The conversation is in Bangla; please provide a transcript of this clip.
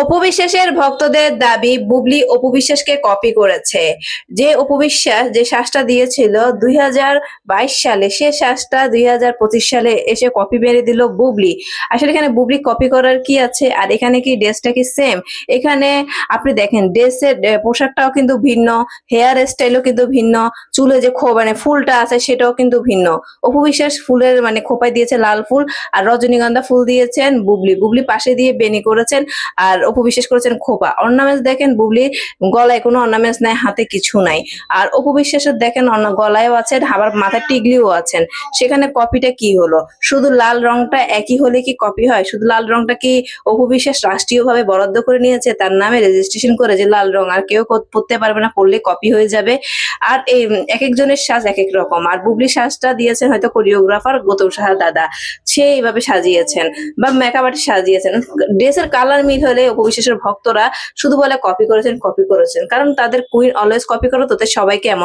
অপবিশ্বাসের ভক্তদের দাবি, বুবলি অপবিশ্বাসকে কপি করেছে। যে অপবিশ্বাস যে শ্বাসটা দিয়েছিল দুই হাজার বাইশ সালে, সে শ্বাসটা দুই হাজার পঁচিশ সালে এসে কপি মেরে দিল বুবলি। আসলে এখানে বুবলি কপি করার কি আছে? আর এখানে কি ড্রেসটা কি সেম এখানে আপনি দেখেন, ড্রেসের পোশাকটাও কিন্তু ভিন্ন হেয়ার স্টাইলও কিন্তু ভিন্ন, চুলে যে খো মানে ফুলটা আছে সেটাও কিন্তু ভিন্ন। অপবিশ্বাস ফুলের মানে খোপায় দিয়েছে লাল ফুল, আর রজনীগন্ধা ফুল দিয়েছেন বুবলি। বুবলি পাশে দিয়ে বেনি করেছেন, আর অপু বিশ্বাস করেছেন খোপা। অর্নামেন্টস দেখেন বুবলি গলায় কোনো অর্নামেন্টস নাই, হাতে কিছু নাই। আর অপু বিশ্বাসের দেখেন গলায়ও আছেন, আবার মাথায় টিগলিও আছেন। সেখানে কপিটা কি হলো? শুধু লাল রংটা একই হলে কি কপি হয়? শুধু লাল রংটা কি অপু বিশ্বাস রাষ্ট্রীয়ভাবে বরাদ্দ করে নিয়েছে? তার নামে রেজিস্ট্রেশন করে যে লাল রং আর কেউ পরতে পারবে না পরলে কপি হয়ে যাবে। আর এই এক একজনের সাজ এক এক রকম। আর বুবলি সাজটা দিয়েছেন হয়তো কোরিওগ্রাফার গৌতম সাহা দাদা। সে এইভাবে সাজিয়েছেন বা মেকআপ আর্টিস্ট সাজিয়েছেন। ড্রেসের কালার মিল হলে অপবিশ্বাসের ভক্তরা শুধু বলে কপি করেছেন কপি করেছেন। কারণ তাদের কুইন অলওয়েজ কপি করো তাদের সবাইকে এমন